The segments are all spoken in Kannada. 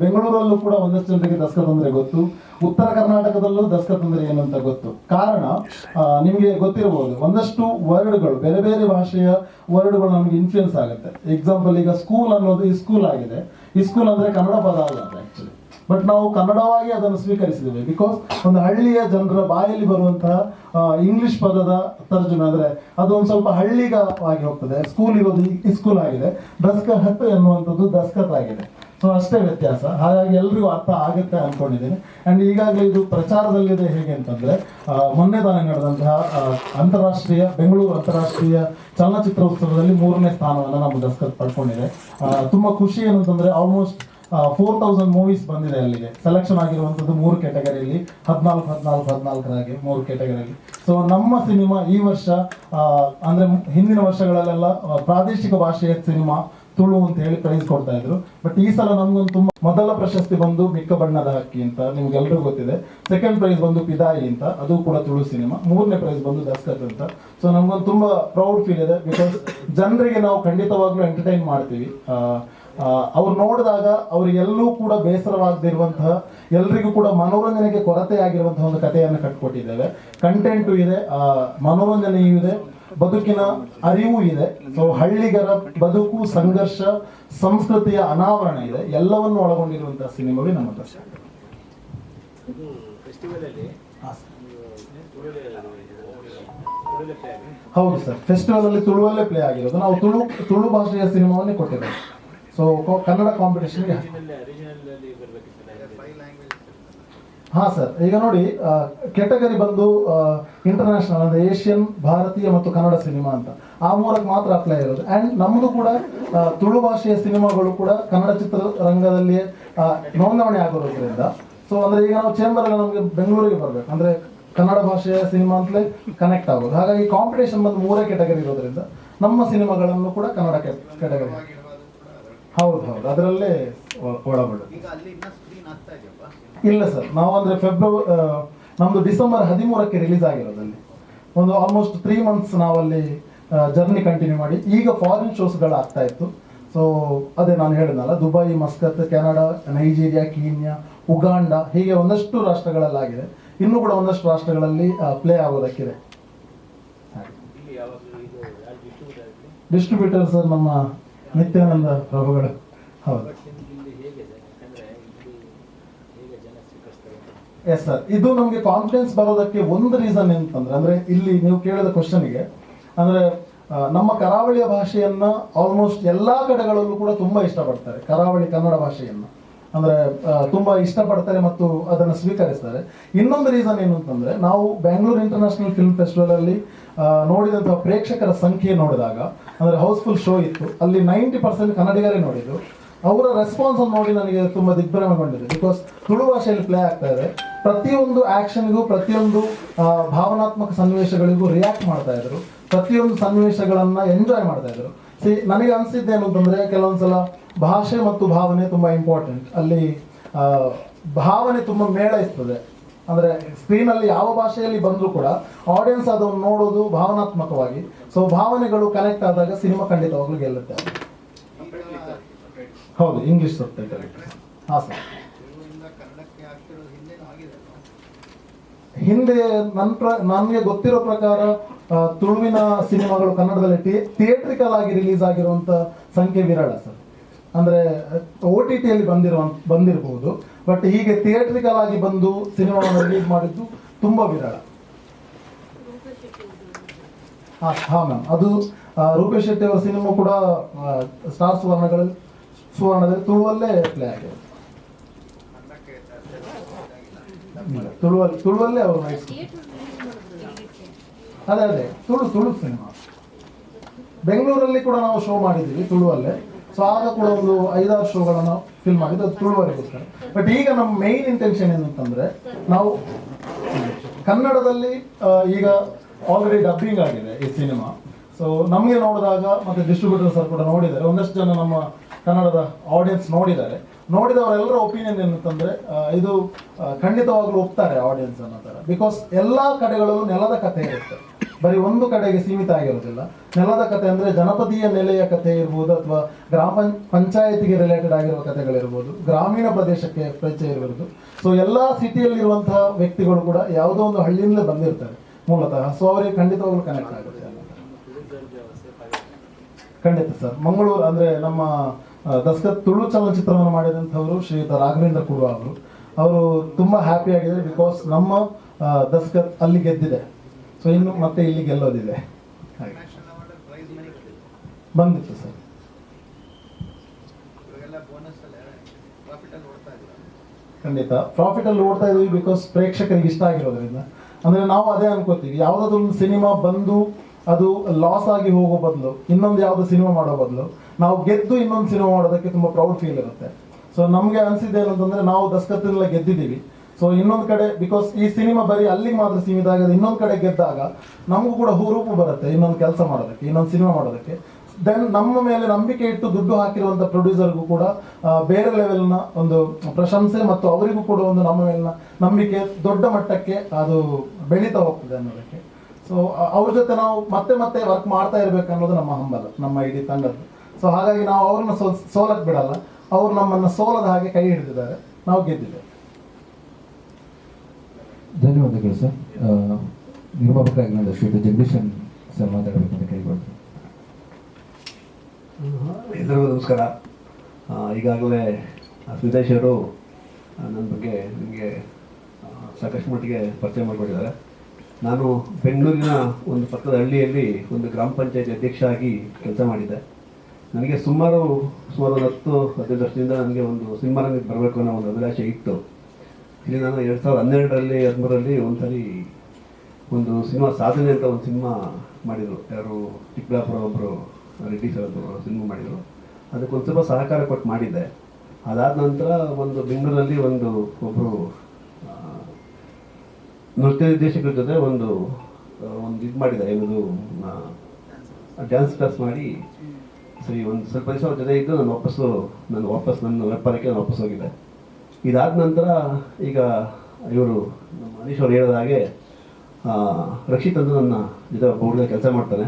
ಬೆಂಗಳೂರಲ್ಲೂ ಕೂಡ ಒಂದಷ್ಟು ಜನರಿಗೆ ದಸ್ಕ ತೊಂದರೆ ಗೊತ್ತು. ಉತ್ತರ ಕರ್ನಾಟಕದಲ್ಲೂ ದಸ್ಕ ತೊಂದರೆ ಏನು ಅಂತ ಗೊತ್ತು. ಕಾರಣ ನಿಮಗೆ ಗೊತ್ತಿರಬಹುದು ಒಂದಷ್ಟು ವರ್ಡ್ಗಳು, ಬೇರೆ ಬೇರೆ ಭಾಷೆಯ ವರ್ಡ್ಗಳು ನಮಗೆ ಇನ್ಫ್ಲೂಯೆನ್ಸ್ ಆಗುತ್ತೆ. ಎಕ್ಸಾಂಪಲ್ ಈಗ ಸ್ಕೂಲ್ ಅನ್ನೋದು ಈ ಸ್ಕೂಲ್ ಆಗಿದೆ. ಈ ಸ್ಕೂಲ್ ಅಂದ್ರೆ ಕನ್ನಡ ಪದ ಅಲ್ಲ ಆಕ್ಚುಲಿ ಬಟ್ ನಾವು ಕನ್ನಡವಾಗಿ ಅದನ್ನು ಸ್ವೀಕರಿಸಿದ್ದೇವೆ. ಬಿಕಾಸ್ ಒಂದು ಹಳ್ಳಿಯ ಜನರ ಬಾಯಲ್ಲಿ ಬರುವಂತಹ ಇಂಗ್ಲಿಷ್ ಪದದ ತರ್ಜುಮೆ ಅಂದ್ರೆ ಅದು ಒಂದು ಸ್ವಲ್ಪ ಹಳ್ಳಿಗವಾಗಿ ಹೋಗ್ತದೆ. ಸ್ಕೂಲ್ ಇರೋದು ಈ ಸ್ಕೂಲ್ ಆಗಿದೆ. ದಸ್ಕತ್ ಎನ್ನುವಂಥದ್ದು ದಸ್ಕತ್ ಆಗಿದೆ. ಸೊ ಅಷ್ಟೇ ವ್ಯತ್ಯಾಸ. ಹಾಗಾಗಿ ಎಲ್ರಿಗೂ ಅರ್ಥ ಆಗುತ್ತೆ ಅನ್ಕೊಂಡಿದ್ದೀನಿ. ಆ್ಯಂಡ್ ಈಗಾಗಲೇ ಇದು ಪ್ರಚಾರದಲ್ಲಿದೆ ಹೇಗೆ ಅಂತಂದ್ರೆ ಮೊನ್ನೆ ತಾನೇ ನಡೆದಂತಹ ಅಂತಾರಾಷ್ಟ್ರೀಯ, ಬೆಂಗಳೂರು ಅಂತಾರಾಷ್ಟ್ರೀಯ ಚಲನಚಿತ್ರೋತ್ಸವದಲ್ಲಿ ಮೂರನೇ ಸ್ಥಾನವನ್ನು ನಮ್ಮ ದಸ್ಕತ್ ಪಡ್ಕೊಂಡಿದೆ. ತುಂಬಾ ಖುಷಿ ಏನಂತಂದರೆ ಆಲ್ಮೋಸ್ಟ್ ಫೋರ್ ತೌಸಂಡ್ ಮೂವೀಸ್ ಬಂದಿದೆ ಅಲ್ಲಿಗೆ. ಸೆಲೆಕ್ಷನ್ ಆಗಿರುವಂಥದ್ದು ಮೂರು ಕ್ಯಾಟಗರಿಯಲ್ಲಿ ಹದಿನಾಲ್ಕು ಹದಿನಾಲ್ಕು, ಹದಿನಾಲ್ಕರಾಗಿ ಮೂರು ಕ್ಯಾಟಗರಿಯಲ್ಲಿ ಸೊ ನಮ್ಮ ಸಿನಿಮಾ ಈ ವರ್ಷ ಅಂದ್ರೆ ಹಿಂದಿನ ವರ್ಷಗಳಲ್ಲೆಲ್ಲ ಪ್ರಾದೇಶಿಕ ಭಾಷೆಯ ಸಿನಿಮಾ ತುಳು ಅಂತ ಹೇಳಿ ಪ್ರೈಸ್ ಕೊಡ್ತಾ ಇದ್ರು. ಬಟ್ ಈ ಸಲ ನಮ್ಗೊಂದು ತುಂಬಾ, ಮೊದಲ ಪ್ರಶಸ್ತಿ ಬಂದು ಮಿಕ್ಕ ಬಣ್ಣದ ಹಕ್ಕಿ ಅಂತ ನಿಮ್ಗೆಲ್ರಿಗೂ ಗೊತ್ತಿದೆ. ಸೆಕೆಂಡ್ ಪ್ರೈಸ್ ಬಂದು ಪಿದಾಯಿ ಅಂತ, ಅದು ಕೂಡ ತುಳು ಸಿನಿಮಾ. ಮೂರನೇ ಪ್ರೈಸ್ ಬಂದು ದಸ್ಕತ್ ಅಂತ. ಸೊ ನಮ್ಗೊಂದು ತುಂಬಾ ಪ್ರೌಡ್ ಫೀಲ್ ಇದೆ ಬಿಕಾಸ್ ಜನರಿಗೆ ನಾವು ಖಂಡಿತವಾಗ್ಲೂ ಎಂಟರ್ಟೈನ್ ಮಾಡ್ತೀವಿ. ಅವ್ರು ನೋಡಿದಾಗ ಅವರಿಗೆಲ್ಲೂ ಕೂಡ ಬೇಸರವಾಗದಿರುವಂತಹ, ಎಲ್ರಿಗೂ ಕೂಡ ಮನೋರಂಜನೆಗೆ ಕೊರತೆ ಆಗಿರುವಂತಹ ಒಂದು ಕಥೆಯನ್ನು ಕಟ್ಕೊಟ್ಟಿದ್ದೇವೆ. ಕಂಟೆಂಟು ಇದೆ ಮನೋರಂಜನೆಯೂ ಇದೆ ಬದುಕಿನ ಅರಿವು ಇದೆ. ಸೊ ಹಳ್ಳಿಗರ ಬದುಕು, ಸಂಘರ್ಷ, ಸಂಸ್ಕೃತಿಯ ಅನಾವರಣ ಇದೆ. ಎಲ್ಲವನ್ನು ಒಳಗೊಂಡಿರುವಂತಹ ಸಿನಿಮಾವೇ ನಮ್ಮ ದರ್ಶನ. ಹೌದು, ಸರ್. ಫೆಸ್ಟಿವಲ್ ಅಲ್ಲಿ ತುಳುವಲ್ಲೇ ಪ್ಲೇ ಆಗಿರೋದು. ನಾವು ತುಳು ತುಳು ಭಾಷೆಯ ಸಿನಿಮಾವನ್ನೇ ಕೊಟ್ಟಿದ್ದೇವೆ ಸೊ ಕನ್ನಡ ಕಾಂಪಿಟೇಷನ್ಗೆ ಹಾ ಸರ್, ಈಗ ನೋಡಿ ಕೆಟಗರಿ ಬಂದು ಇಂಟರ್ನ್ಯಾಷನಲ್ ಅಂದ್ರೆ ಏಷ್ಯನ್, ಭಾರತೀಯ ಮತ್ತು ಕನ್ನಡ ಸಿನಿಮಾ ಅಂತ. ಆ ಮೂಲಕ ಮಾತ್ರ ಅಪ್ಲೈ ಇರೋದು. ಅಂಡ್ ನಮ್ಮದು ಕೂಡ ತುಳು ಭಾಷೆಯ ಸಿನಿಮಾಗಳು ಕೂಡ ಕನ್ನಡ ಚಿತ್ರರಂಗದಲ್ಲಿ ನೋಂದಣಿ ಆಗಿರೋದ್ರಿಂದ ಸೊ ಅಂದ್ರೆ ಈಗ ನಾವು ಚೇಂಬರ್ ಎಲ್ಲ ನಮಗೆ ಬೆಂಗಳೂರಿಗೆ ಬರಬೇಕು. ಅಂದ್ರೆ ಕನ್ನಡ ಭಾಷೆಯ ಸಿನಿಮಾ ಅಂತಲೇ ಕನೆಕ್ಟ್ ಆಗೋದು ಹಾಗಾಗಿ ಕಾಂಪಿಟೇಷನ್ ಬಂದು ಮೂರೇ ಕೆಟಗರಿ ಇರೋದ್ರಿಂದ ನಮ್ಮ ಸಿನಿಮಾಗಳನ್ನು ಕೂಡ ಕನ್ನಡ ಕೆಟಗರಿ ಹೌದು ಹೌದು. ಅದರಲ್ಲೇ ಒ- ಒಳಪಡುತ್ತೆ ಈಗ ಅಲ್ಲಿ ಇನ್ನ ಸ್ಕ್ರೀನ್ ಆಗ್ತಾ ಇದೆಯಪ್ಪ? ಇಲ್ಲ ಸರ್ ನಾವು ಅಂದ್ರೆ ಫೆಬ್ರವರಿ ನಮ್ದು ಡಿಸೆಂಬರ್ ಹದಿಮೂರಕ್ಕೆ ರಿಲೀಸ್ ಆಗಿರೋದಲ್ಲಿ. ಒಂದು ಆಲ್ಮೋಸ್ಟ್ ತ್ರೀ ಮಂತ್ಸ್ ನಾವಲ್ಲಿ ಜರ್ನಿ ಕಂಟಿನ್ಯೂ ಮಾಡಿ ಈಗ ಫಾರಿನ್ ಶೋಸ್ಗಳು ಆಗ್ತಾ ಇತ್ತು. ಸೊ ಅದೇ ನಾನು ಹೇಳಿದ್ನಲ್ಲ Dubai Muscat Canada Nigeria Kenya Uganda ಹೀಗೆ ಒಂದಷ್ಟು ರಾಷ್ಟ್ರಗಳಲ್ಲಾಗಿದೆ. ಇನ್ನೂ ಕೂಡ ಒಂದಷ್ಟು ರಾಷ್ಟ್ರಗಳಲ್ಲಿ ಪ್ಲೇ ಆಗೋದಕ್ಕಿದೆ. ಡಿಸ್ಟ್ರಿಬ್ಯೂಟರ್ ಸರ್ ನಮ್ಮ ನಿತ್ಯಾನಂದ ಪ್ರಭುಗಳು ಹೌದು ಬಟ್ ನಿಮ್ಗೆ ಇಲ್ಲಿ ಹೇಗೆ ಯಾಕಂದ್ರೆ ಇಲ್ಲಿ ಹೇಗೆ ಜನ ಸ್ವೀಕರಿಸ್ತಾರೆ ಅಂತ ಎಸ್ ಸರ್ ಇದು ನಮಗೆ ಕಾನ್ಫಿಡೆನ್ಸ್ ಬರೋದಕ್ಕೆ ಒಂದು ರೀಸನ್ ಏನಂತಂದ್ರೆ ಅಂದ್ರೆ ಇಲ್ಲಿ ನೀವು ಕೇಳಿದ ಕ್ವಶನ್ಗೆ ಅಂದ್ರೆ ನಮ್ಮ ಕರಾವಳಿಯ ಭಾಷೆಯನ್ನ ಆಲ್ಮೋಸ್ಟ್ ಎಲ್ಲಾ ಕಡೆಗಳಲ್ಲೂ ಕೂಡ ತುಂಬಾ ಇಷ್ಟಪಡ್ತಾರೆ. ಕರಾವಳಿ ಕನ್ನಡ ಭಾಷೆಯನ್ನು. ಅಂದ್ರೆ ತುಂಬಾ ಇಷ್ಟಪಡ್ತಾರೆ ಮತ್ತು ಅದನ್ನು ಸ್ವೀಕರಿಸ್ತಾರೆ. ಇನ್ನೊಂದು ರೀಸನ್ ಏನು ಅಂತಂದ್ರೆ ನಾವು ಬ್ಯಾಂಗ್ಳೂರ್ ಇಂಟರ್ನ್ಯಾಷನಲ್ ಫಿಲ್ಮ್ ಫೆಸ್ಟಿವಲ್ ಅಲ್ಲಿ ಆ, ನೋಡಿದಂತಹ ಪ್ರೇಕ್ಷಕರ ಸಂಖ್ಯೆ ನೋಡಿದಾಗ ಅಂದ್ರೆ ಹೌಸ್ಫುಲ್ ಶೋ ಇತ್ತು ಅಲ್ಲಿ ನೈಂಟಿ ಪರ್ಸೆಂಟ್ ಕನ್ನಡಿಗರೇ ನೋಡಿದ್ರು. ಅವರ ರೆಸ್ಪಾನ್ಸ್ ಅನ್ನು ನೋಡಿ ನನಗೆ ತುಂಬಾ ದಿಗ್ಭ್ರಮೆಗೊಂಡಿದೆ. ಬಿಕಾಸ್ ತುಳು ಭಾಷೆಯಲ್ಲಿ ಪ್ಲೇ ಆಗ್ತಾ ಇದೆ. ಪ್ರತಿಯೊಂದು ಆಕ್ಷನ್ಗೂ ಪ್ರತಿಯೊಂದು ಭಾವನಾತ್ಮಕ ಸನ್ನಿವೇಶಗಳಿಗೂ ರಿಯಾಕ್ಟ್ ಮಾಡ್ತಾ ಇದ್ರು. ಪ್ರತಿಯೊಂದು ಸನ್ನಿವೇಶಗಳನ್ನ ಎಂಜಾಯ್ ಮಾಡ್ತಾ ಇದ್ರು. ಸಿ ನನಗೆ ಅನಿಸಿದ್ದೇನು ಅಂತಂದ್ರೆ ಕೆಲವೊಂದ್ಸಲ ಭಾಷೆ ಮತ್ತು ಭಾವನೆ ತುಂಬಾ ಇಂಪಾರ್ಟೆಂಟ್ ಅಲ್ಲಿ ಭಾವನೆ ತುಂಬಾ ಮೇಳ ಅಂದ್ರೆ ಸ್ಕ್ರೀನ್ ಅಲ್ಲಿ ಯಾವ ಭಾಷೆಯಲ್ಲಿ ಬಂದರೂ ಕೂಡ ಆಡಿಯನ್ಸ್ ಅದನ್ನು ನೋಡೋದು ಭಾವನಾತ್ಮಕವಾಗಿ. ಸೊ ಭಾವನೆಗಳು ಕನೆಕ್ಟ್ ಆದಾಗ ಸಿನಿಮಾ ಖಂಡಿತವಾಗ್ಲೂ ಗೆಲ್ಲುತ್ತೆ. ಹೌದು ಇಂಗ್ಲಿಷ್ ಸಬ್ ಟೈಟಲ್ ಹಾಂ ಸರ್? ಹಿಂದೆ ನನ್ನ ಪ್ರ ನನಗೆ ಗೊತ್ತಿರೋ ಪ್ರಕಾರ ತುಳುವಿನ ಸಿನಿಮಾಗಳು ಕನ್ನಡದಲ್ಲಿ ಥಿಯೇಟ್ರಿಕಲ್ ಆಗಿ ರಿಲೀಸ್ ಆಗಿರುವಂತ ಸಂಖ್ಯೆ ವಿರಳ ಸರ್. ಅಂದ್ರೆ ಓ ಟಿ ಟಿಯಲ್ಲಿ ಬಂದಿರೋ ಬಂದಿರಬಹುದು ಬಟ್ ಹೀಗೆ ಥಿಯೇಟ್ರಿಕಲ್ ಆಗಿ ಬಂದು ಸಿನಿಮಾವನ್ನು ರಿಲೀಸ್ ಮಾಡಿದ್ದು ತುಂಬಾ ವಿರಳ. ಹಾಂ ಹಾಂ ಮ್ಯಾಮ್ ಅದು ರೂಪೇಶ್ ಶೆಟ್ಟಿ ಅವರ ಸಿನಿಮಾ ಕೂಡ ಸ್ಟಾರ್ ಸುವರ್ಣಗಳಲ್ಲಿ ಸುವರ್ಣದಲ್ಲಿ ತುಳುವಲ್ಲೇ ಪ್ಲೇ ಆಗಿದೆ ತುಳುವಲ್ಲಿ ತುಳುವಲ್ಲೇ ಅವರು ಅದೇ ಅದೇ, ತುಳು ತುಳು ಸಿನಿಮಾ ಬೆಂಗಳೂರಲ್ಲಿ ಕೂಡ ನಾವು ಶೋ ಮಾಡಿದ್ದೀವಿ ತುಳುವಲ್ಲೇ ಸೊ ಆಗ ಕೂಡ ಒಂದು ಐದಾರು ಶೋಗಳನ್ನು ಫಿಲ್ಮ್ ಮಾಡಿದ್ದು ಅದು ತುಳುವರಿಗೋಸ್ಕರ ಬಟ್ ಈಗ ನಮ್ಮ ಮೈನ್ ಇಂಟೆನ್ಷನ್ ಏನಂತಂದ್ರೆ ನಾವು ಕನ್ನಡದಲ್ಲಿ ಈಗ ಆಲ್ರೆಡಿ ಡಬ್ಬಿಂಗ್ ಆಗಿದೆ ಈ ಸಿನಿಮಾ ಸೊ ನಮಗೆ ನೋಡಿದಾಗ ಮತ್ತೆ ಡಿಸ್ಟ್ರಿಬ್ಯೂಟರ್ ಸರ್ ಕೂಡ ನೋಡಿದ್ದಾರೆ. ಒಂದಷ್ಟು ಜನ ನಮ್ಮ ಕನ್ನಡದ ಆಡಿಯನ್ಸ್ ನೋಡಿದ್ದಾರೆ. ನೋಡಿದವರೆಲ್ಲರ ಒಪಿನಿಯನ್ ಏನಂತಂದ್ರೆ ಇದು ಖಂಡಿತವಾಗ್ಲೂ ಒಪ್ತಾರೆ ಆಡಿಯನ್ಸ್ ಅನ್ನೋ ಥರ. ಬಿಕಾಸ್ ಎಲ್ಲಾ ಕಡೆಗಳಲ್ಲೂ ನೆಲದ ಕಥೆ ಇರುತ್ತೆ. ಬರೀ ಒಂದು ಕಡೆಗೆ ಸೀಮಿತ ಆಗಿರೋದಿಲ್ಲ. ನೆಲದ ಕಥೆ ಅಂದ್ರೆ ಜನಪದೀಯ ನೆಲೆಯ ಕಥೆ ಇರ್ಬೋದು ಅಥವಾ ಗ್ರಾಮ ಪಂಚಾಯಿತಿಗೆ ರಿಲೇಟೆಡ್ ಆಗಿರುವ ಕಥೆಗಳಿರ್ಬೋದು, ಗ್ರಾಮೀಣ ಪ್ರದೇಶಕ್ಕೆ ಪರಿಚಯ ಇರಬಹುದು ಸೊ ಎಲ್ಲಾ ಸಿಟಿಯಲ್ಲಿರುವಂತಹ ವ್ಯಕ್ತಿಗಳು ಕೂಡ ಯಾವುದೋ ಒಂದು ಹಳ್ಳಿಯಿಂದಲೇ ಬಂದಿರ್ತಾರೆ ಮೂಲತಃ. ಸೊ ಅವರಿಗೆ ಖಂಡಿತವಾಗ್ಲೂ ಕನೆಕ್ಟ್ ಆಗುತ್ತೆ ಖಂಡಿತ ಸರ್. ಮಂಗಳೂರು ಅಂದ್ರೆ ನಮ್ಮ ದಸ್ಕತ್ ತುಳು ಚಲನಚಿತ್ರವನ್ನು ಮಾಡಿದಂಥವರು ಶ್ರೀಯುತ ರಾಘವೇಂದ್ರ ಕುಡುವ ಅವರು. ಅವರು ತುಂಬ ಹ್ಯಾಪಿ ಆಗಿದ್ದಾರೆ ಬಿಕಾಸ್ ನಮ್ಮ ದಸ್ಕತ್ ಅಲ್ಲಿ ಗೆದ್ದಿದೆ. ಸೊ ಇನ್ನು ಮತ್ತೆ ಇಲ್ಲಿ ಗೆಲ್ಲೋದಿದೆ. ಬಂದಿತ್ತು ಸರ್. ಖಂಡಿತ ಪ್ರಾಫಿಟ್ ಅಲ್ಲಿ ಓಡ್ತಾ ಇದ್ದೀರಾ? ಖಂಡಿತ. ಪ್ರಾಫಿಟ್ ಅಲ್ಲಿ ನೋಡ್ತಾ ಇದೀವಿ ಬಿಕಾಸ್ ಪ್ರೇಕ್ಷಕರಿಗೆ ಇಷ್ಟ ಆಗಿರೋದ್ರಿಂದ. ಅಂದ್ರೆ ನಾವು ಅದೇ ಅನ್ಕೋತೀವಿ. ಯಾವ್ದಾದ್ರು ಒಂದು ಸಿನಿಮಾ ಬಂದು ಅದು ಲಾಸ್ ಆಗಿ ಹೋಗೋ ಬದಲು ಇನ್ನೊಂದು ಯಾವ್ದು ಸಿನಿಮಾ ಮಾಡೋ ಬದಲು ನಾವು ಗೆದ್ದು ಇನ್ನೊಂದು ಸಿನಿಮಾ ಮಾಡೋದಕ್ಕೆ ತುಂಬಾ ಪ್ರೌಡ್ ಫೀಲ್ ಇರುತ್ತೆ. ಸೊ ನಮಗೆ ಅನಿಸಿದೆ ಏನಂತಂದ್ರೆ ನಾವು ದಸ್ಕತ್ತಿನಲ್ಲ ಗೆದ್ದಿದ್ದೀವಿ. ಸೊ ಇನ್ನೊಂದು ಕಡೆ ಬಿಕಾಸ್ ಈ ಸಿನಿಮಾ ಬರೀ ಅಲ್ಲಿಗೆ ಮಾತ್ರ ಸೀಮಿತ ಆಗದೆ, ಇನ್ನೊಂದು ಕಡೆ ಗೆದ್ದಾಗ ನಮಗೂ ಕೂಡ ಹುರುಪು ಬರುತ್ತೆ ಇನ್ನೊಂದು ಕೆಲಸ ಮಾಡೋದಕ್ಕೆ, ಇನ್ನೊಂದು ಸಿನಿಮಾ ಮಾಡೋದಕ್ಕೆ. ದೆನ್ ನಮ್ಮ ಮೇಲೆ ನಂಬಿಕೆ ಇಟ್ಟು ದುಡ್ಡು ಹಾಕಿರುವಂಥ ಪ್ರೊಡ್ಯೂಸರ್ಗೂ ಕೂಡ ಬೇರೆ ಲೆವೆಲ್ನ ಒಂದು ಪ್ರಶಂಸೆ ಮತ್ತು ಅವರಿಗೂ ಕೂಡ ಒಂದು ನಮ್ಮ ಮೇಲಿನ ನಂಬಿಕೆ ದೊಡ್ಡ ಮಟ್ಟಕ್ಕೆ ಅದು ಬೆಳೀತಾ ಹೋಗ್ತದೆ ಅನ್ನೋದಕ್ಕೆ. ಸೊ ಅವ್ರ ಜೊತೆ ನಾವು ಮತ್ತೆ ಮತ್ತೆ ವರ್ಕ್ ಮಾಡ್ತಾ ಇರಬೇಕು ಅನ್ನೋದು ನಮ್ಮ ಹಂಬಲ, ನಮ್ಮ ಇಡೀ ತಂಡದ್ದು. ಸೊ ಹಾಗಾಗಿ ನಾವು ಅವ್ರನ್ನ ಸೋಲ್ ಸೋಲಕ್ ಬಿಡಲ್ಲ. ಅವ್ರು ನಮ್ಮನ್ನ ಸೋಲದ ಹಾಗೆ ಕೈ ಹಿಡಿದಿದ್ದಾರೆ. ನಾವು ಗೆದ್ದಿದ್ದೇವೆ. ಧನ್ಯವಾದಗಳು ಸರ್. ನಿರ್ಮಾಪಕರಾಗಿ ನಿರ್ಮಾಪಕರಾಗಿ ಶ್ರೀ ಜಗದೀಶನ್ ಸರ್ ಮಾತಾಡಬೇಕು ಅಂತ ಕೇಳಿಕೊಳ್ತೀನಿ. ಎಲ್ಲರಿಗೂ ನಮಸ್ಕಾರ. ಈಗಾಗಲೇ ಸಿದ್ದೇಶ್ವರು ಅವರು ನನ್ನ ಬಗ್ಗೆ ನಿಮಗೆ ಸಾಕಷ್ಟು ಮಟ್ಟಿಗೆ ಪರಿಚಯ ಮಾಡಿಕೊಟ್ಟಿದ್ದಾರೆ. ನಾನು ಬೆಂಗಳೂರಿನ ಒಂದು ಪಕ್ಕದ ಹಳ್ಳಿಯಲ್ಲಿ ಒಂದು ಗ್ರಾಮ ಪಂಚಾಯತಿ ಅಧ್ಯಕ್ಷ ಆಗಿ ಕೆಲಸ ಮಾಡಿದ್ದೆ. ನನಗೆ ಸುಮಾರು ಸುಮಾರು ಒಂದು ಹತ್ತು, ಹದಿನೈದು ವರ್ಷದಿಂದ ನನಗೆ ಒಂದು ಸಿನಿಮಾ ರಂಗಕ್ಕೆ ಬರಬೇಕು ಅನ್ನೋ ಒಂದು ಅಭಿಲಾಷೆ ಇತ್ತು. ಇಲ್ಲಿ ನಾನು ಎರಡು ಸಾವಿರದ ಹನ್ನೆರಡರಲ್ಲಿ, ಹದಿಮೂರರಲ್ಲಿ ಒಂದ್ಸರಿ ಒಂದು ಸಿನಿಮಾ ಸಾಧನೆ ಅಂತ ಒಂದು ಸಿನಿಮಾ ಮಾಡಿದರು. ಯಾರು ಚಿಕ್ಕಬಳ್ಳಾಪುರ ಒಬ್ಬರು ರೆಡ್ಡಿ ಸರ್ ಒಬ್ಬರು ಸಿನಿಮಾ ಮಾಡಿದರು. ಅದಕ್ಕೆ ಒಂದು ಸ್ವಲ್ಪ ಸಹಕಾರ ಕೊಟ್ಟು ಮಾಡಿದ್ದೆ. ಅದಾದ ನಂತರ ಒಂದು ಬೆಂಗಳೂರಲ್ಲಿ ಒಂದು ಒಬ್ಬರು ನೃತ್ಯ ನಿರ್ದೇಶಕರ ಜೊತೆ ಒಂದು ಒಂದು ಇದು ಮಾಡಿದ್ದಾರೆ. ಏನದು ಡ್ಯಾನ್ಸ್ ಕ್ಲಾಸ್ ಮಾಡಿ ಸರಿ, ಒಂದು ಸ್ವಲ್ಪ ದಿವಸ ಅವ್ರ ಜೊತೆ ಇದ್ದು ನಾನು ವಾಪಸ್ಸು ನಾನು ವಾಪಸ್, ನನ್ನ ವ್ಯಾಪಾರಕ್ಕೆ ನಾನು ವಾಪಸ್ ಹೋಗಿದ್ದೆ. ಇದಾದ ನಂತರ ಈಗ ಇವರು ನಮ್ಮ ಮನೀಶ್ ಅವರು ಹೇಳಿದ ಹಾಗೆ ರಕ್ಷಿತ್ ಅಂತ ನನ್ನ ಜೊತೆ ಒಬ್ಬ ಹುಡುಗ ಕೆಲಸ ಮಾಡ್ತಾನೆ.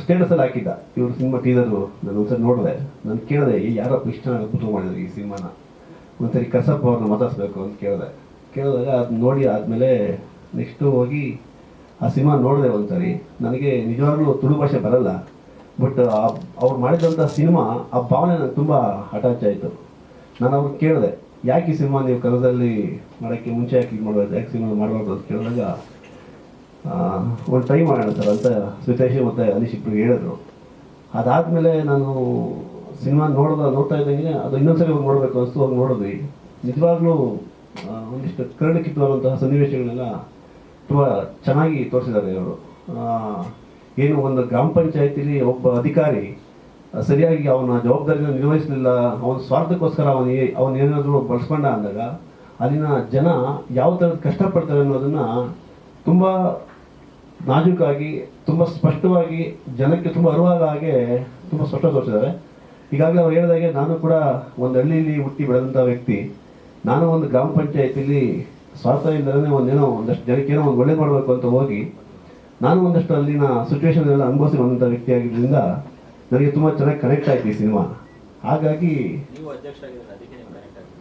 ಸ್ಟೇಟಸಲ್ಲಿ ಹಾಕಿದ್ದ. ಇವರು ಸಿನಿಮಾ ಟೀಸರು ನಾನು ಒಂದ್ಸರಿ ನೋಡಿದೆ. ನಾನು ಕೇಳಿದೆ ಯಾರಪ್ಪ ಇಷ್ಟ ಅದ್ಭುತ ಮಾಡಿದ್ರು ಈ ಸಿನಿಮಾನ. ಒಂದ್ಸರಿ ಕಸಪ್ಪ ಅವ್ರನ್ನ ಮಾತಾಡಿಸ್ಬೇಕು ಅಂತ ಕೇಳಿದೆ. ಕೇಳಿದಾಗ ಅದು ನೋಡಿ ಆದಮೇಲೆ ನೆಕ್ಸ್ಟು ಹೋಗಿ ಆ ಸಿನಿಮಾ ನೋಡಿದೆ ಒಂದ್ಸರಿ. ನನಗೆ ನಿಜವಾಗ್ಲೂ ತುಳು ಭಾಷೆ ಬರಲ್ಲ. ಬಟ್ ಅವ್ರು ಮಾಡಿದಂಥ ಸಿನಿಮಾ, ಆ ಭಾವನೆ ನನಗೆ ತುಂಬ ಅಟ್ಯಾಚ್ ಆಯಿತು. ನಾನು ಅವ್ರಿಗೆ ಕೇಳಿದೆ, ಯಾಕೆ ಈ ಸಿನಿಮಾ ನೀವು ಕನ್ನಡದಲ್ಲಿ ಮಾಡೋಕ್ಕೆ ಮುಂಚೆ ಯಾಕೆ ಇದು ಮಾಡಬಾರ್ದು ಯಾಕೆ ಸಿನಿಮಾ ಮಾಡಬಾರ್ದು? ಅಂತ ಕೇಳಿದಾಗ ಒಂದು ಟ್ರೈ ಮಾಡೋಣ ಸರ್ ಅಂತ ಸುತೇಶ್ ಮತ್ತು ಅನೀಶ್ ಇಬ್ಬರು ಹೇಳಿದ್ರು. ಅದಾದಮೇಲೆ ನಾನು ಸಿನಿಮಾ ನೋಡ್ದ ನೋಡ್ತಾ ಇದ್ದಂಗೆ ಅದು ಇನ್ನೊಂದ್ಸರಿ ಹೋಗಿ ನೋಡಬೇಕು ಅನಿಸ್ತು ಹೋಗಿ ನೋಡಿದ್ವಿ. ನಿಜವಾಗ್ಲೂ ಒಂದಿಷ್ಟು ಕರಡು ಕಿತ್ತುವಂತಹ ಸನ್ನಿವೇಶಗಳನ್ನೆಲ್ಲ ತುಂಬ ಚೆನ್ನಾಗಿ ತೋರಿಸಿದ್ದಾರೆ ಇವರು. ಏನು ಒಂದು ಗ್ರಾಮ ಪಂಚಾಯತಿಲಿ ಒಬ್ಬ ಅಧಿಕಾರಿ ಸರಿಯಾಗಿ ಅವನ ಜವಾಬ್ದಾರಿನ ನಿರ್ವಹಿಸಲಿಲ್ಲ, ಅವನ ಸ್ವಾರ್ಥಕ್ಕೋಸ್ಕರ ಅವನ ಅವನ ಏನಾದರೂ ಬಳಸ್ಕೊಂಡ ಅಂದಾಗ ಅಲ್ಲಿನ ಜನ ಯಾವ ಥರದ ಕಷ್ಟಪಡ್ತಾರೆ ಅನ್ನೋದನ್ನು ತುಂಬ ನಾಜೂಕಾಗಿ, ತುಂಬ ಸ್ಪಷ್ಟವಾಗಿ ಜನಕ್ಕೆ ತುಂಬ ಅರಿವಾದ ಹಾಗೆ ತುಂಬ ಸ್ಪಷ್ಟ ತೋರಿಸಿದ್ದಾರೆ. ಈಗಾಗಲೇ ಅವ್ರು ಹೇಳಿದಾಗೆ ನಾನು ಕೂಡ ಒಂದು ಹಳ್ಳಿಯಲ್ಲಿ ಹುಟ್ಟಿ ಬೆಳೆದಂಥ ವ್ಯಕ್ತಿ. ನಾನು ಒಂದು ಗ್ರಾಮ ಪಂಚಾಯತಿಲಿ ಸ್ವಾರ್ಥ ಇಲ್ಲದೇ ಒಂದೇನೋ ಒಂದಷ್ಟು ಜನಕ್ಕೇನೋ ಒಂದು ಒಳ್ಳೆ ಮಾಡಬೇಕು ಅಂತ ಹೋಗಿ ನಾನು ಒಂದಷ್ಟು ಅಲ್ಲಿನ ಸಿಚುವೇಶನ್ ಎಲ್ಲ ಅನುಭವಿಸಿ ಬಂದಂತ ವ್ಯಕ್ತಿ ಆಗಿದ್ದರಿಂದ ನನಗೆ ತುಂಬ ಚೆನ್ನಾಗಿ ಕನೆಕ್ಟ್ ಆಯ್ತು ಈ ಸಿನಿಮಾ ಹಾಗಾಗಿ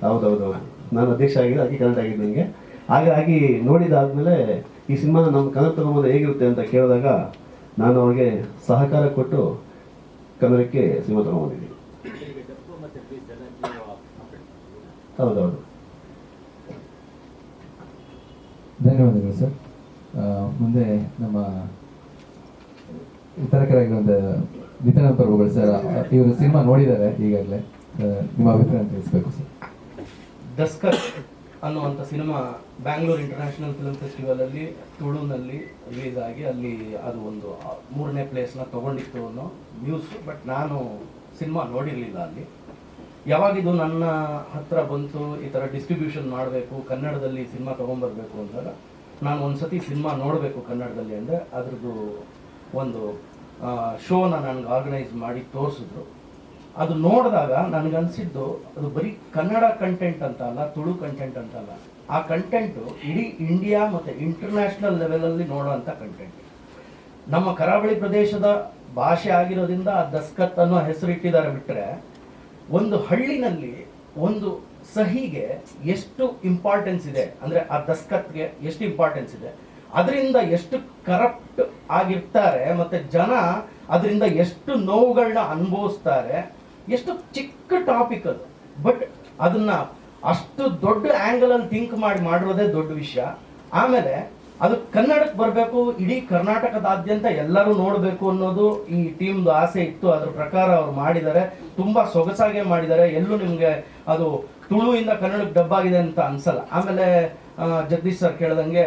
ಹೌದೌದು. ನಾನು ಅಧ್ಯಕ್ಷ ಆಗಿದೆ ಅದಕ್ಕೆ ಕನೆಕ್ಟ್ ಆಗಿದ್ದು ನನಗೆ ಹಾಗಾಗಿ ನೋಡಿದಾದ್ಮೇಲೆ ಈ ಸಿನಿಮಾ ನಮ್ಮ ಕನ್ನಡ ತಗೊಂಬಂದು ಹೇಗಿರುತ್ತೆ ಅಂತ ಕೇಳಿದಾಗ ನಾನು ಅವ್ರಿಗೆ ಸಹಕಾರ ಕೊಟ್ಟು ಕನ್ನಡಕ್ಕೆ ಸಿನಿಮಾ ತಗೊಂಡಿದ್ದೀನಿ ಹೌದೌದು. ಧನ್ಯವಾದಗಳು ಸರ್. ಮುಂದೆ ನಮ್ಮ ವಿತರಕರಾಗಿ ಒಂದು ವಿತರಣ ಪ್ರಭುಗಳು ಸರ್, ಇವರು ಸಿನಿಮಾ ನೋಡಿದ್ದಾರೆ ಈಗಾಗಲೇ. ನಿಮ್ಮ ಅಭಿಪ್ರಾಯ ತಿಳಿಸ್ಬೇಕು ಸರ್. ದಸ್ಕರ್ ಅನ್ನುವಂಥ cinema Bangalore international film festival ಅಲ್ಲಿ ತುಳುನಲ್ಲಿ ರಿಲೀಸ್ ಆಗಿ ಅಲ್ಲಿ ಅದು ಒಂದು ಮೂರನೇ ಪ್ಲೇಸ್ನ ತಗೊಂಡಿತ್ತು ಅನ್ನೋ ನ್ಯೂಸ್ ಬಟ್ ನಾನು ಸಿನಿಮಾ ನೋಡಿರಲಿಲ್ಲ ಅಲ್ಲಿ. ಯಾವಾಗಿದು ನನ್ನ ಹತ್ರ ಬಂತು ಈ ಥರ ಡಿಸ್ಟ್ರಿಬ್ಯೂಷನ್ ಮಾಡಬೇಕು, ಕನ್ನಡದಲ್ಲಿ ಸಿನಿಮಾ ತೊಗೊಂಬರ್ಬೇಕು ಅಂದಾಗ ನಾನು ಒಂದ್ಸತಿ ಸಿನಿಮಾ ನೋಡಬೇಕು ಕನ್ನಡದಲ್ಲಿ ಅಂದರೆ ಅದ್ರದ್ದು ಒಂದು ಶೋನ ನನಗೆ ಆರ್ಗನೈಸ್ ಮಾಡಿ ತೋರಿಸಿದ್ರು. ಅದು ನೋಡಿದಾಗ ನನಗನ್ಸಿದ್ದು ಅದು ಬರೀ ಕನ್ನಡ ಕಂಟೆಂಟ್ ಅಂತ ಅಲ್ಲ, ತುಳು ಕಂಟೆಂಟ್ ಅಂತ ಅಲ್ಲ. ಆ ಕಂಟೆಂಟು ಇಡೀ ಇಂಡಿಯಾ ಮತ್ತು ಇಂಟರ್ನ್ಯಾಷನಲ್ ಲೆವೆಲಲ್ಲಿ ನೋಡೋವಂಥ ಕಂಟೆಂಟ್ ನಮ್ಮ ಕರಾವಳಿ ಪ್ರದೇಶದ ಭಾಷೆ ಆಗಿರೋದ್ರಿಂದ ಆ ದಸ್ಕತ್ ಅನ್ನೋ ಹೆಸರಿಟ್ಟಿದ್ದಾರೆ ಬಿಟ್ಟರೆ ಒಂದು ಹಳ್ಳಿನಲ್ಲಿ ಒಂದು ಸಹಿಗೆ ಎಷ್ಟು ಇಂಪಾರ್ಟೆನ್ಸ್ ಇದೆ? ಅಂದರೆ ಆ ದಸ್ಕತ್ಗೆ ಎಷ್ಟು ಇಂಪಾರ್ಟೆನ್ಸ್ ಇದೆ? ಅದರಿಂದ ಎಷ್ಟು ಕರಪ್ಟ್ ಆಗಿರ್ತಾರೆ ಮತ್ತು ಜನ ಅದರಿಂದ ಎಷ್ಟು ನೋವುಗಳನ್ನ ಅನುಭವಿಸ್ತಾರೆ? ಎಷ್ಟು ಚಿಕ್ಕ ಟಾಪಿಕ್ ಅದು. ಬಟ್ ಅದನ್ನ ಅಷ್ಟು ದೊಡ್ಡ ಆ್ಯಂಗಲಲ್ಲಿ ಥಿಂಕ್ ಮಾಡಿ ಮಾಡಿರೋದೇ ದೊಡ್ಡ ವಿಷಯ. ಆಮೇಲೆ ಅದು ಕನ್ನಡಕ್ಕೆ ಬರಬೇಕು, ಇಡೀ ಕರ್ನಾಟಕದಾದ್ಯಂತ ಎಲ್ಲರೂ ನೋಡಬೇಕು ಅನ್ನೋದು ಈ ಟೀಮ್ದು ಆಸೆ ಇತ್ತು. ಅದ್ರ ಪ್ರಕಾರ ಅವ್ರು ಮಾಡಿದ್ದಾರೆ. ತುಂಬ ಸೊಗಸಾಗೆ ಮಾಡಿದ್ದಾರೆ. ಎಲ್ಲೂ ನಿಮಗೆ ಅದು ತುಳುವಿಂದ ಕನ್ನಡಕ್ಕೆ ಡಬ್ಬಾಗಿದೆ ಅಂತ ಅನ್ಸಲ್ಲ. ಆಮೇಲೆ ಜಗದೀಶ್ ಸರ್ ಕೇಳ್ದಂಗೆ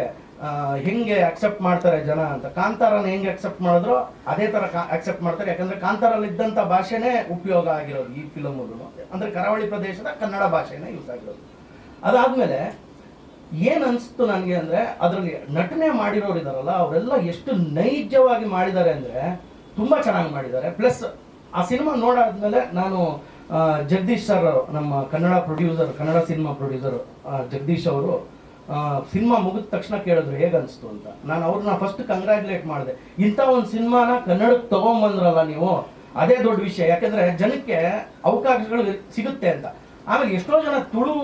ಹೆಂಗೆ ಅಕ್ಸೆಪ್ಟ್ ಮಾಡ್ತಾರೆ ಜನ ಅಂತ. ಕಾಂತಾರನ ಹೆಂಗೆ ಅಕ್ಸೆಪ್ಟ್ ಮಾಡಿದ್ರು ಅದೇ ತರ ಅಕ್ಸೆಪ್ಟ್ ಮಾಡ್ತಾರೆ. ಯಾಕಂದ್ರೆ ಕಾಂತಾರಲ್ಲಿ ಇದ್ದಂತ ಭಾಷೆನೇ ಉಪಯೋಗ ಆಗಿರೋದು ಈ ಫಿಲಮ್ ಅಂದ್ರೆ ಕರಾವಳಿ ಪ್ರದೇಶದ ಕನ್ನಡ ಭಾಷೆನೇ ಯೂಸ್ ಆಗಿರೋದು. ಅದಾದ್ಮೇಲೆ ಏನ್ ಅನ್ಸ್ತು ನನಗೆ ಅಂದ್ರೆ, ಅದರಲ್ಲಿ ನಟನೆ ಮಾಡಿರೋರು ಇದಾರಲ್ಲ, ಅವರೆಲ್ಲ ಎಷ್ಟು ನೈಜವಾಗಿ ಮಾಡಿದ್ದಾರೆ ಅಂದ್ರೆ ತುಂಬಾ ಚೆನ್ನಾಗಿ ಮಾಡಿದ್ದಾರೆ. ಪ್ಲಸ್ ಆ ಸಿನಿಮಾ ನೋಡಾದ್ಮೇಲೆ ನಾನು ಜಗದೀಶ್ ಸರ್, ನಮ್ಮ Kannada producer Kannada cinema producer Jagadish ಅವರು ಸಿನಿಮಾ ಮುಗಿದ ತಕ್ಷಣ ಕೇಳಿದ್ರು, ಹೇಗೆ ಅನಿಸ್ತು ಅಂತ. ನಾನು ಅವ್ರನ್ನ ಫಸ್ಟ್ ಕಂಗ್ರ್ಯಾಚುಲೇಟ್ ಮಾಡಿದೆ. ಇಂಥ ಒಂದು ಸಿನಿಮಾನ ಕನ್ನಡಕ್ಕೆ ತೊಗೊಂಬಂದ್ರಲ್ಲ ನೀವು? ಅದೇ ದೊಡ್ಡ ವಿಷಯ. ಯಾಕಂದ್ರೆ ಜನಕ್ಕೆ ಅವಕಾಶಗಳು ಸಿಗುತ್ತೆ ಅಂತ. ಆಮೇಲೆ ಎಷ್ಟೋ ಜನ ತುಳು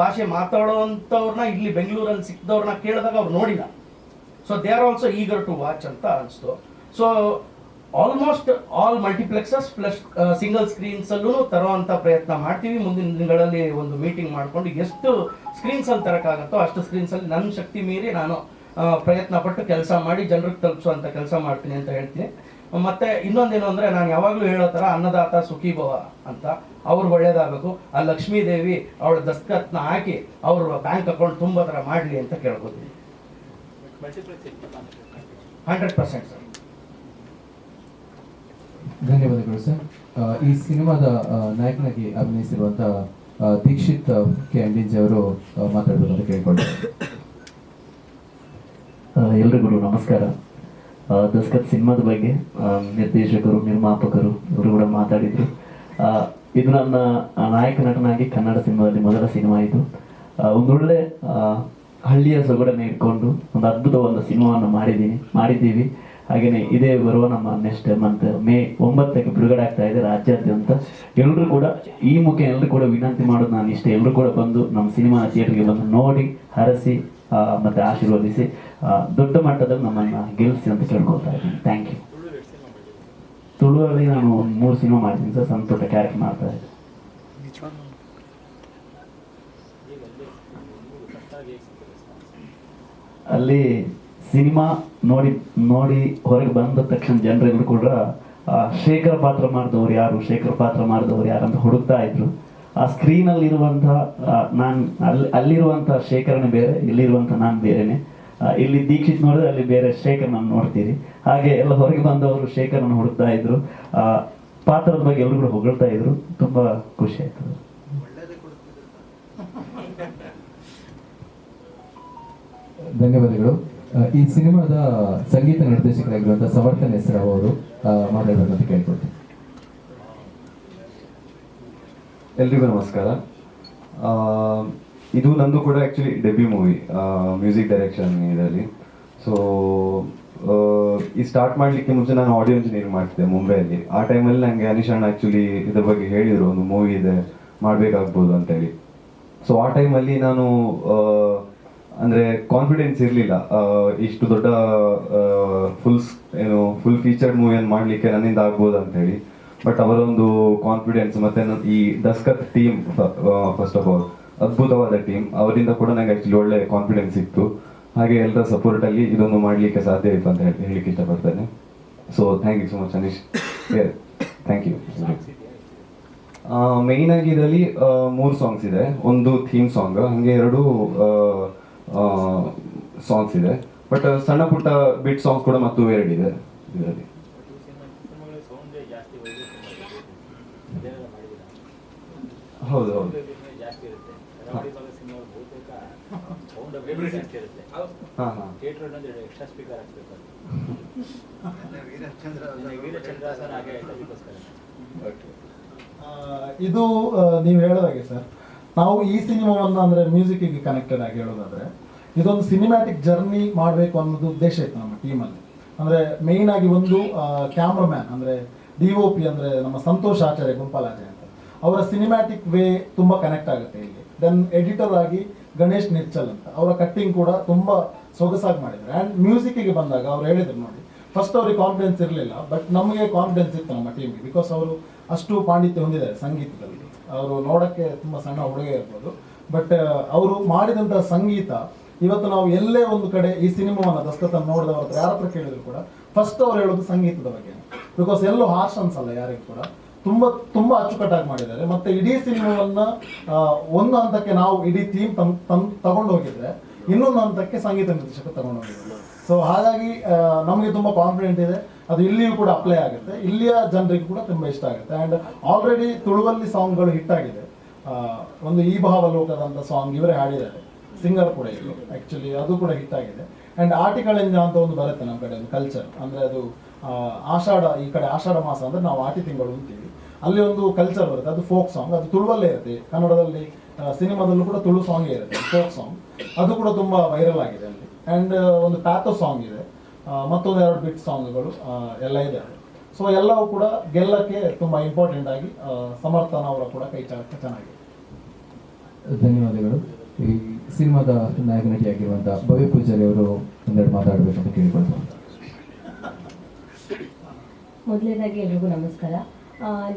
ಭಾಷೆ ಮಾತಾಡೋವಂಥವ್ರನ್ನ ಇಲ್ಲಿ ಬೆಂಗಳೂರಲ್ಲಿ ಸಿಕ್ಕಿದವ್ರನ್ನ ಕೇಳಿದಾಗ ಅವ್ರು ನೋಡಿಲ್ಲ. So they are also eager to watch ಅಂತ ಅನಿಸ್ತು. So almost all multiplexes plus single screens ಅಲ್ಲೂ ತರುವಂತ ಪ್ರಯತ್ನ ಮಾಡ್ತೀವಿ. ಮುಂದಿನ ದಿನಗಳಲ್ಲಿ ಒಂದು ಮೀಟಿಂಗ್ ಮಾಡಿಕೊಂಡು ಎಷ್ಟು ಸ್ಕ್ರೀನ್ಸ್ ಅಲ್ಲಿ ತರಕಾಗತ್ತೋ ಅಷ್ಟು ಸ್ಕ್ರೀನ್ಸ್ ಅಲ್ಲಿ ನನ್ನ ಶಕ್ತಿ ಮೀರಿ ನಾನು ಪ್ರಯತ್ನ ಪಟ್ಟು ಕೆಲಸ ಮಾಡಿ ಜನರಿಗೆ ತಲುಪಿಸುವಂತ ಕೆಲಸ ಮಾಡ್ತೀನಿ ಅಂತ ಹೇಳ್ತೀನಿ. ಮತ್ತೆ ಇನ್ನೊಂದೇನು ಅಂದ್ರೆ ನಾನು ಯಾವಾಗಲೂ ಹೇಳೋ ತರ ಅನ್ನದಾತ ಸುಖಿ ಭವ ಅಂತ. ಅವ್ರು ಒಳ್ಳೇದಾಗಬೇಕು. ಆ ಲಕ್ಷ್ಮೀ ದೇವಿ ಅವಳ ದಸ್ಕತ್ನ ಹಾಕಿ ಅವ್ರ ಬ್ಯಾಂಕ್ ಅಕೌಂಟ್ ತುಂಬೋ ಥರ ಮಾಡಲಿ ಅಂತ ಕೇಳ್ಕೊತೀನಿ. ಹಂಡ್ರೆಡ್ ಪರ್ಸೆಂಟ್ ಸರ್ ಧನ್ಯವಾದಗಳು ಸರ್. ಈ ಸಿನಿಮಾದ ನಾಯಕನಾಗಿ ಅಭಿನಯಿಸಿರುವಂತ ದೀಕ್ಷಿತ್ ಕೆ. ಅಂಡಿಂಜ್ ಅವರು ಮಾತಾಡ್ಬೇಕು ಅಂತ ಆ, ಎಲ್ರಿಗೂ ನಮಸ್ಕಾರ. ದಸ್ಕತ್ ಸಿನಿಮಾದ ಬಗ್ಗೆ ನಿರ್ದೇಶಕರು ನಿರ್ಮಾಪಕರು ಇವರು ಕೂಡ ಮಾತಾಡಿದ್ರು. ಇದು ನನ್ನ ನಾಯಕ ನಟನಾಗಿ ಕನ್ನಡ ಸಿನಿಮಾದಲ್ಲಿ ಮೊದಲ ಸಿನಿಮಾ ಇದು. ಒಂದೊಳ್ಳೆ ಹಳ್ಳಿಯ ಸೊಗಡನ್ನು ಇಟ್ಕೊಂಡು ಒಂದು ಅದ್ಭುತವಾದ ಸಿನಿಮಾವನ್ನು ಮಾಡಿದ್ದೀನಿ ಮಾಡಿದ್ದೀವಿ. ಹಾಗೆಯೇ ಇದೇ ಬರುವ ನಮ್ಮ ನೆಕ್ಸ್ಟ್ ಮಂತ್ ಮೇ ಒಂಬತ್ತಕ್ಕೆ ಬಿಡುಗಡೆ ಆಗ್ತಾ ಇದೆ ರಾಜ್ಯಾದ್ಯಂತ. ಎಲ್ಲರೂ ಕೂಡ ಈ ಮುಖ ಎಲ್ಲರೂ ಕೂಡ ವಿನಂತಿ ಮಾಡೋದು ನಾನು ಇಷ್ಟೇ. ಎಲ್ಲರೂ ಕೂಡ ಬಂದು ನಮ್ಮ ಸಿನಿಮಾ ಥಿಯೇಟರ್ಗೆ ಬಂದು ನೋಡಿ, ಹರಸಿ ಮತ್ತು ಆಶೀರ್ವದಿಸಿ ದೊಡ್ಡ ಮಟ್ಟದಲ್ಲಿ ನಮ್ಮನ್ನು ಗೆಲ್ಲಿಸಿ ಅಂತ ಕೇಳ್ಕೊಳ್ತಾ ಇದ್ದೀನಿ. ಥ್ಯಾಂಕ್ ಯು ತುಳುವಲ್ಲಿ ನಾನು ಒಂದು ಮೂರು ಸಿನಿಮಾ ಮಾಡ್ತೀನಿ ಸರ್. ಸಣ್ಣ ಪುಟ್ಟ ಕ್ಯಾರೆಕ್ಟ್ ಮಾಡ್ತಾ ಇದ್ದೆ ಈಗ ಅಲ್ಲಿ ಸಿನಿಮಾ ನೋಡಿ ನೋಡಿ ಹೊರಗೆ ಬಂದ ತಕ್ಷಣ ಜನರೆಲ್ಲರೂ ಕೂಡ ಆ, ಶೇಖರ ಪಾತ್ರ ಮಾಡಿದವ್ರು ಯಾರು ಶೇಖರ ಪಾತ್ರ ಮಾಡಿದವ್ರು ಯಾರು ಅಂತ ಹುಡುಕ್ತಾ ಇದ್ರು. ಆ ಸ್ಕ್ರೀನಲ್ಲಿರುವಂತಹ ನಾನು ಅಲ್ಲಿ ಅಲ್ಲಿರುವಂಥ ಶೇಖರನೇ ಬೇರೆ ಇಲ್ಲಿರುವಂಥ ನಾನು ಬೇರೆನೆ. ಇಲ್ಲಿ ದೀಕ್ಷಿತ್ ನೋಡಿದ್ರೆ ಅಲ್ಲಿ ಬೇರೆ ಶೇಖರ್ನ ನೋಡ್ತೀರಿ. ಹಾಗೆ ಎಲ್ಲ ಹೊರಗೆ ಬಂದವರು ಶೇಖರನ್ನು ಹುಡುಕ್ತಾ ಇದ್ರು. ಆ, ಪಾತ್ರದ ಬಗ್ಗೆ ಎಲ್ಲರೂ ಕೂಡ ಹೊಗಳ್ತಾ ಇದ್ರು. ತುಂಬಾ ಖುಷಿ ಆಯ್ತು. ಧನ್ಯವಾದಗಳು. ಈ ಸಿನಿಮಾದ ಸಂಗೀತ ನಿರ್ದೇಶಕರಾಗಿರುವಂತಹ ಸವರ್ತನ್ ಹೆಸರಾವ್ ಅವರು ಮಾತಾಡಬೇಕಂತ ಕೇಳ್ಕೊಳ್ತೀನಿ. ಎಲ್ರಿಗೂ ನಮಸ್ಕಾರ. ಇದು ನಂದು ಕೂಡ actually debut movie music direction ಇದರಲ್ಲಿ. ಸೊ ಈ ಸ್ಟಾರ್ಟ್ ಮಾಡಲಿಕ್ಕೆ ಮುಂಚೆ ನಾನು ಆಡಿಯೋ ಇಂಜಿನಿಯರ್ ಮಾಡ್ತಿದ್ದೆ ಮುಂಬೈಯಲ್ಲಿ ಆ ಟೈಮಲ್ಲಿ ನನಗೆ ಅನಿಶ್ ಅಣ್ಣ ಆ್ಯಕ್ಚುಲಿ ಇದ್ರ ಬಗ್ಗೆ ಹೇಳಿದರು, ಒಂದು ಮೂವಿ ಇದೆ, ಮಾಡಬೇಕಾಗ್ಬೋದು ಅಂತೇಳಿ. ಸೊ ಆ ಟೈಮಲ್ಲಿ ನಾನು ಅಂದ್ರೆ ಕಾನ್ಫಿಡೆನ್ಸ್ ಇರಲಿಲ್ಲ. ಇಷ್ಟು ದೊಡ್ಡ ಫುಲ್ ಏನು ಫುಲ್ ಫೀಚರ್ಡ್ ಮೂವಿಯನ್ನು ಮಾಡ್ಲಿಕ್ಕೆ ನನ್ನಿಂದ ಆಗ್ಬೋದು ಅಂತ ಹೇಳಿ. ಬಟ್ ಅವರೊಂದು ಕಾನ್ಫಿಡೆನ್ಸ್ ಮತ್ತೆ ಈ Daskath team first of all ಅದ್ಭುತವಾದ ಟೀಮ್ ಅವರಿಂದ ಕೂಡ ನನಗೆ ಆಕ್ಚುಲಿ ಒಳ್ಳೆ ಕಾನ್ಫಿಡೆನ್ಸ್ ಇತ್ತು. ಹಾಗೆ ಎಲ್ಲರ ಸಪೋರ್ಟ್ ಅಲ್ಲಿ ಇದೊಂದು ಮಾಡ್ಲಿಕ್ಕೆ ಸಾಧ್ಯ ಇತ್ತು ಅಂತ ಹೇಳಿ, ಹೇಳಲಿಕ್ಕೆ ಇಷ್ಟಪಡ್ತೇನೆ. So thank you so much Anish thank you main ಆಗಿ ಇದರಲ್ಲಿ ಮೂರು ಸಾಂಗ್ಸ್ ಇದೆ. ಒಂದು ಥೀಮ್ ಸಾಂಗ್ ಹಂಗೆ ಎರಡು ಸಾಂಗ್ಸ್ ಇದೆ. ಬಟ್ ಸಣ್ಣ ಪುಟ್ಟ ಬಿಟ್ ಸಾಂಗ್ಸ್ ಕೂಡ ಮತ್ತು ಎರಡಿದೆ ಇದರಲ್ಲಿ. ಹೌದು ಹೌದು. ಇದು ನೀವು ಹೇಳೋದಾಗೆ ಸರ್ ನಾವು ಈ ಸಿನಿಮಾವನ್ನು ಅಂದರೆ ಮ್ಯೂಸಿಕ್ಕಿಗೆ ಕನೆಕ್ಟೆಡ್ ಆಗಿ ಹೇಳೋದಾದ್ರೆ, ಇದೊಂದು ಸಿನಿಮ್ಯಾಟಿಕ್ ಜರ್ನಿ ಮಾಡಬೇಕು ಅನ್ನೋದು ಉದ್ದೇಶ ಇತ್ತು ನಮ್ಮ ಟೀಮಲ್ಲಿ ಅಂದರೆ ಮೇಯ್ನ್ ಆಗಿ ಒಂದು ಕ್ಯಾಮ್ರಾಮ್ಯಾನ್ ಅಂದರೆ ಡಿ ಒ ಪಿ ಅಂದರೆ ನಮ್ಮ ಸಂತೋಷ್ ಆಚಾರ್ಯ ಗುಂಪಾಲಾಚಾರ್ಯ ಅಂತ. ಅವರ ಸಿನಿಮ್ಯಾಟಿಕ್ ವೇ ತುಂಬ ಕನೆಕ್ಟ್ ಆಗುತ್ತೆ ಇಲ್ಲಿ. ದೆನ್ ಎಡಿಟರ್ ಆಗಿ ಗಣೇಶ್ ನಿರ್ಚಲ್ ಅಂತ. ಅವರ ಕಟ್ಟಿಂಗ್ ಕೂಡ ತುಂಬ ಸೊಗಸಾಗಿ ಮಾಡಿದ್ದಾರೆ ಆ್ಯಂಡ್ ಮ್ಯೂಸಿಕ್ಕಿಗೆ ಬಂದಾಗ ಅವ್ರು ಹೇಳಿದ್ರು ನೋಡಿ ಫಸ್ಟ್ ಅವ್ರಿಗೆ ಕಾನ್ಫಿಡೆನ್ಸ್ ಇರಲಿಲ್ಲ ಬಟ್ ನಮಗೆ ಕಾನ್ಫಿಡೆನ್ಸ್ ಇತ್ತು ನಮ್ಮ ಟೀಮ್ಗೆ ಬಿಕಾಸ್ ಅವರು ಅಷ್ಟು ಪಾಂಡಿತ್ಯ ಹೊಂದಿದ್ದಾರೆ ಸಂಗೀತದಲ್ಲಿ. ಅವರು ನೋಡೋಕ್ಕೆ ತುಂಬ ಸಣ್ಣ ಹುಡುಗ ಇರ್ಬೋದು. ಬಟ್ ಅವರು ಮಾಡಿದಂಥ ಸಂಗೀತ, ಇವತ್ತು ನಾವು ಎಲ್ಲೇ ಒಂದು ಕಡೆ ಈ ಸಿನಿಮಾವನ್ನು ದಸ್ಕತನ್ನು ನೋಡಿದವ್ರ ಹತ್ರ ಯಾರ ಹತ್ರ ಕೇಳಿದ್ರು ಕೂಡ ಫಸ್ಟ್ ಅವ್ರು ಹೇಳೋದು ಸಂಗೀತದ ಬಗ್ಗೆ. ಬಿಕಾಸ್ ಎಲ್ಲೂ ಹಾರ್ಷ್ ಅನ್ಸಲ್ಲ ಯಾರಿಗೂ ಕೂಡ. ತುಂಬ ತುಂಬ ಅಚ್ಚುಕಟ್ಟಾಗಿ ಮಾಡಿದ್ದಾರೆ. ಮತ್ತೆ ಇಡೀ ಸಿನಿಮಾವನ್ನ ಒಂದು ಹಂತಕ್ಕೆ ನಾವು ಇಡೀ ಥೀಮ್ ತಮ್ ತಂದು ತಗೊಂಡು ಹೋಗಿದ್ರೆ ಇನ್ನೊಂದು ಹಂತಕ್ಕೆ ಸಂಗೀತ ನಿರ್ದೇಶಕ ತಗೊಂಡು ಹೋಗಿದ್ದಾರೆ ಸೊ ಹಾಗಾಗಿ ನಮಗೆ ತುಂಬ ಕಾನ್ಫಿಡೆಂಟ್ ಇದೆ. ಅದು ಇಲ್ಲಿಯೂ ಕೂಡ ಅಪ್ಲೈ ಆಗುತ್ತೆ. ಇಲ್ಲಿಯ ಜನರಿಗೆ ಕೂಡ ತುಂಬ ಇಷ್ಟ ಆಗುತ್ತೆ. ಆ್ಯಂಡ್ ಆಲ್ರೆಡಿ ತುಳುವಲ್ಲಿ ಸಾಂಗ್ಗಳು ಹಿಟ್ ಆಗಿದೆ. ಒಂದು ಈ ಭಾವ ಲೋಕದಂತ ಸಾಂಗ್ ಇವರೇ ಹಾಡಿದ್ದಾರೆ. ಸಿಂಗರ್ ಕೂಡ ಇದ್ರು ಆ್ಯಕ್ಚುಲಿ ಅದು ಕೂಡ ಹಿಟ್ ಆಗಿದೆ. ಆ್ಯಂಡ್ ಆಟಿಕಳಿಂದ ಅಂತ ಒಂದು ಬರುತ್ತೆ ನಮ್ಮ ಕಡೆ ಒಂದು ಕಲ್ಚರ್ ಅಂದರೆ ಅದು ಆಷಾಢ, ಈ ಕಡೆ ಆಷಾಢ ಮಾಸ ಅಂದರೆ ನಾವು ಆಟಿ ತಿಂಗಳು ಅಂತೀವಿ ಅಲ್ಲಿ ಒಂದು ಕಲ್ಚರ್ ಬರುತ್ತೆ. ಅದು ಫೋಕ್ ಸಾಂಗ್ ಅದು ತುಳುವಲ್ಲೇ ಇರುತ್ತೆ. ಕನ್ನಡದಲ್ಲಿ ಸಿನಿಮಾದಲ್ಲೂ ಕೂಡ ತುಳು ಸಾಂಗೇ ಇರುತ್ತೆ. ಫೋಕ್ ಸಾಂಗ್ ಅದು ಕೂಡ ತುಂಬ ವೈರಲ್ ಆಗಿದೆ ಅಲ್ಲಿ. ಆ್ಯಂಡ್ ಒಂದು ಪ್ಯಾಥೋ ಸಾಂಗ್ ಇದೆ. ಮತ್ತೊಂದು ಎರಡು ಬಿಟ್ ಸಾಂಗ್ಗಳು ಎಲ್ಲ ಇದೆ. ಸೊ ಎಲ್ಲವೂ ಕೂಡ ಗೆಲ್ಲಕ್ಕೆ ತುಂಬ ಇಂಪಾರ್ಟೆಂಟ್ ಆಗಿ ಸಮರ್ಥನ ಅವರ ಕೂಡ ಕೈ ಚಾಲಕ ಚೆನ್ನಾಗಿದೆ. ಧನ್ಯವಾದಗಳು. ಈ ಸಿನಿಮಾದ ನಾಯಕ ನಟಿಯಾಗಿರುವಂಥ ಭವ್ಯ ಪೂಜಾರಿ ಅವರು ಒಂದೆರಡು ಮಾತಾಡಬೇಕು ಅಂತ ಕೇಳಿಕೊಳ್ತಾರೆ ಮೊದಲನೇದಾಗಿ ಎಲ್ರಿಗೂ ನಮಸ್ಕಾರ.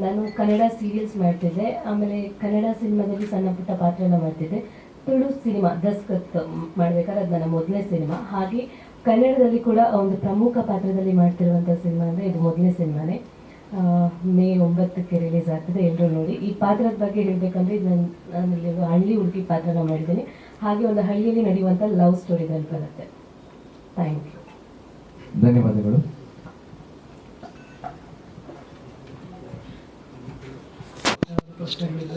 ನಾನು ಕನ್ನಡ ಸೀರಿಯಲ್ಸ್ ಮಾಡ್ತಿದ್ದೆ. ಆಮೇಲೆ ಕನ್ನಡ ಸಿನಿಮಾದಲ್ಲಿ ಸಣ್ಣ ಪುಟ್ಟ ಪಾತ್ರ ಮಾಡ್ತಿದ್ದೆ. ತುಳು ಸಿನಿಮಾ ದಸ್ಕತ್ ಮಾಡ್ಬೇಕಾದ್ರೆ ಅದು ನನ್ನ ಮೊದಲನೇ ಸಿನಿಮಾ. ಹಾಗೆ ಕನ್ನಡದಲ್ಲಿ ಕೂಡ ಒಂದು ಪ್ರಮುಖ ಪಾತ್ರದಲ್ಲಿ ಮಾಡ್ತಿರುವಂಥ ಸಿನಿಮಾ ಅಂದರೆ ಇದು ಮೊದಲನೇ ಸಿನಿಮಾನೇ. ಮೇ ಒಂಬತ್ತಕ್ಕೆ ರಿಲೀಸ್ ಆಗ್ತದೆ ಎಲ್ಲರೂ ನೋಡಿ. ಈ ಪಾತ್ರದ ಬಗ್ಗೆ ಹೇಳ್ಬೇಕಂದ್ರೆ ಇದು ನಾನಲ್ಲಿ ಹಳ್ಳಿ ಹುಡುಗಿ ಪಾತ್ರನ ಮಾಡಿದ್ದೀನಿ. ಹಾಗೆ ಒಂದು ಹಳ್ಳಿಯಲ್ಲಿ ನಡೆಯುವಂಥ ಲವ್ ಸ್ಟೋರಿ ಅಂತ ಬರುತ್ತೆ. ಥ್ಯಾಂಕ್ ಯು ಧನ್ಯವಾದಗಳು. ಪ್ರಶ್ನೆಗಳಿಂದ